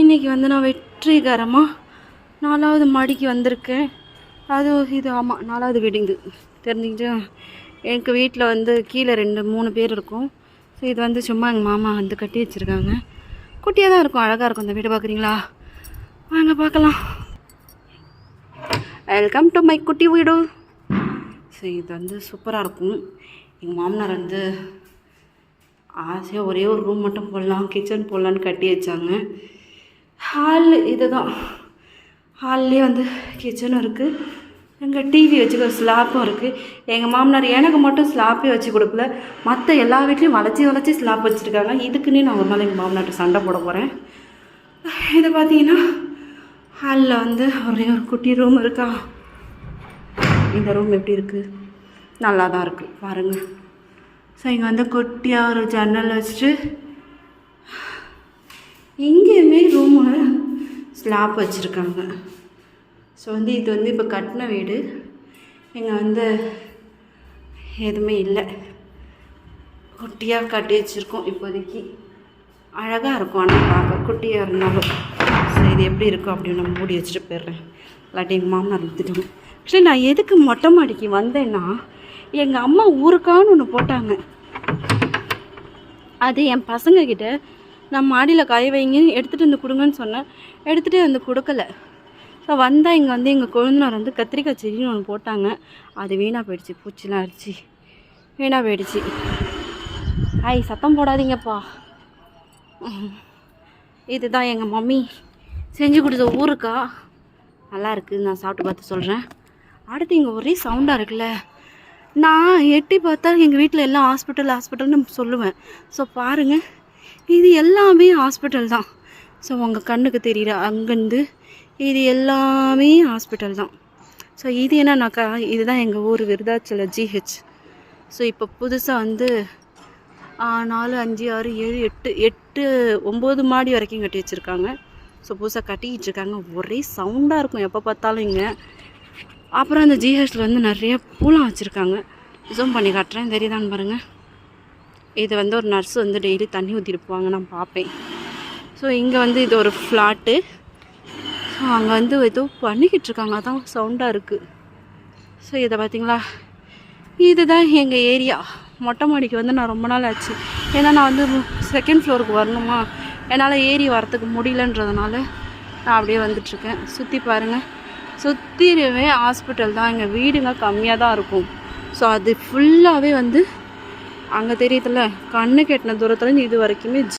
இன்றைக்கி வந்து நான் வெற்றிகரமாக நாலாவது மாடிக்கு வந்திருக்கேன். அது இது ஆமாம் நாலாவது வீடுங்க. தெரிஞ்சுக்கிட்டு எனக்கு வீட்டில் வந்து கீழே ரெண்டு மூணு பேர் இருக்கும். ஸோ இது வந்து சும்மா எங்கள் மாமா வந்து கட்டி வச்சுருக்காங்க. குட்டியாக தான் இருக்கும் அழகாக இருக்கும் இந்த வீடு பார்க்குறீங்களா வாங்க பார்க்கலாம் வெல்கம் டு மை குட்டி வீடு. ஸோ இது வந்து சூப்பராக இருக்கும். எங்கள் மாமனார் வந்து ஆசையாக ஒரே ஒரு ரூம் மட்டும் போடலாம் கிச்சன் போடலான்னு கட்டி வச்சாங்க. ஹால் இதுதான். ஹால்லேயே வந்து கிச்சனும் இருக்குது எங்கள் டிவி வச்சுக்க ஸ்லாப்பும் இருக்குது எங்கள் மாமனார் எனக்கு மட்டும் ஸ்லாப்பே வச்சு கொடுக்கல. மற்ற எல்லா வீட்லேயும் வளைச்சி வளைச்சி ஸ்லாப் வச்சுருக்காங்க. இதுக்குன்னே நான் ஒரு நாள் எங்கள் மாமனார்ட்ட சண்டை போட போகிறேன் இதை பார்த்தீங்கன்னா ஹாலில் வந்து ஒரே ஒரு குட்டி ரூம் இருக்கா? இந்த ரூம் எப்படி இருக்குது நல்லா தான் இருக்குது பாருங்கள் ஸோ இங்கே வந்து குட்டியாக ஒரு ஜன்னல் வச்சுட்டு எங்கேயுமே ஸ்லாப் வச்சுருக்காங்க. ஸோ வந்து இது வந்து இப்போ கட்டின வீடு. இங்கே வந்து எதுவுமே இல்லை. குட்டியாக கட்டி வச்சுருக்கோம் இப்போதைக்கு. அழகாக இருக்கும் ஆனால் பார்க்க. குட்டியாக இருந்தாலும் ஸோ இது எப்படி இருக்கும் அப்படின்னு நான் மூடி வச்சுட்டு போயிடுறேன். இல்லாட்டி எங்கள் மாமனார் வித்துட்டோம் ஆக்சுவலி நான் எதுக்கு மொட்டை மாடிக்கு வந்தேன்னா எங்கள் அம்மா ஊருக்கான்னு ஒன்று போட்டாங்க. அது என் பசங்கக்கிட்ட நான் மாடியில் காய வைங்க எடுத்துகிட்டு வந்து கொடுங்கன்னு சொன்னேன். எடுத்துகிட்டு வந்து கொடுக்கல. ஸோ வந்தால் இங்கே வந்து எங்கள் கொழுந்தனார் வந்து கத்திரிக்காய் செடின்னு ஒன்று போட்டாங்க. அது வீணாக போயிடுச்சு. பூச்சிலாம் அடிச்சு வீணாக போயிடுச்சு. ஐய் சத்தம் போடாதீங்கப்பா. இதுதான் எங்கள் மம்மி. செஞ்சு கொடுத்த ஊருக்கா நல்லா இருக்குது நான் சாப்பிட்டு பார்த்து சொல்கிறேன் அடுத்து இங்கே ஒரே சவுண்டாக இருக்குல்ல. நான் எட்டி பார்த்தா எங்கள் வீட்டில் எல்லாம் ஹாஸ்பிட்டல் ஹாஸ்பிட்டல்னு சொல்லுவேன். ஸோ பாருங்கள் இது எல்லாமே ஹாஸ்பிட்டல் தான். ஸோ உங்கள் கண்ணுக்கு தெரியல அங்கேருந்து இது எல்லாமே ஹாஸ்பிட்டல் தான். ஸோ இது என்னன்னாக்கா இதுதான் எங்கள் ஊர் விருதாச்சல ஜிஹெச் ஸோ இப்போ புதுசாக வந்து நாலு அஞ்சு ஆறு ஏழு எட்டு எட்டு ஒம்பது மாடி வரைக்கும் கட்டி வச்சுருக்காங்க. ஸோ புதுசாக கட்டிக்கிட்டு இருக்காங்க. ஒரே சவுண்டாக இருக்கும். எப்போ பார்த்தாலும் இங்கே. அப்புறம் அந்த ஜிஹெச்சில் வந்து நிறைய பூலாம் வச்சுருக்காங்க. ஜூம் பண்ணி காட்டுறேன். தெரியுதான்னு பாருங்கள் இது வந்து ஒரு நர்ஸ் வந்து டெய்லி தண்ணி ஊற்றிட்டு போவாங்க நான் பார்ப்பேன். ஸோ இங்கே வந்து இது ஒரு ஃப்ளாட்டு ஸோ அங்கே வந்து ஏதோ பண்ணிக்கிட்டு இருக்காங்க அதான் சவுண்டாக இருக்குது ஸோ இதை பார்த்தீங்களா? இதுதான் எங்கள் ஏரியா மொட்டை மாடிக்கு வந்து நான் ரொம்ப நாள் ஆச்சு. ஏன்னா நான் வந்து செகண்ட் ஃப்ளோருக்கு வரணுமா? என்னால் ஏறி வரத்துக்கு முடியலன்றதுனால நான் அப்படியே வந்துட்டுருக்கேன் சுற்றி பாருங்கள் சுற்றிலுமே ஹாஸ்பிட்டல் தான். எங்கள் வீடுங்க கம்மியாக தான் இருக்கும். ஸோ அது ஃபுல்லாகவே வந்து அங்கே தெரியுதுல்ல கண்ணு கெட்டின தூரத்துலேருந்து இது வரைக்குமே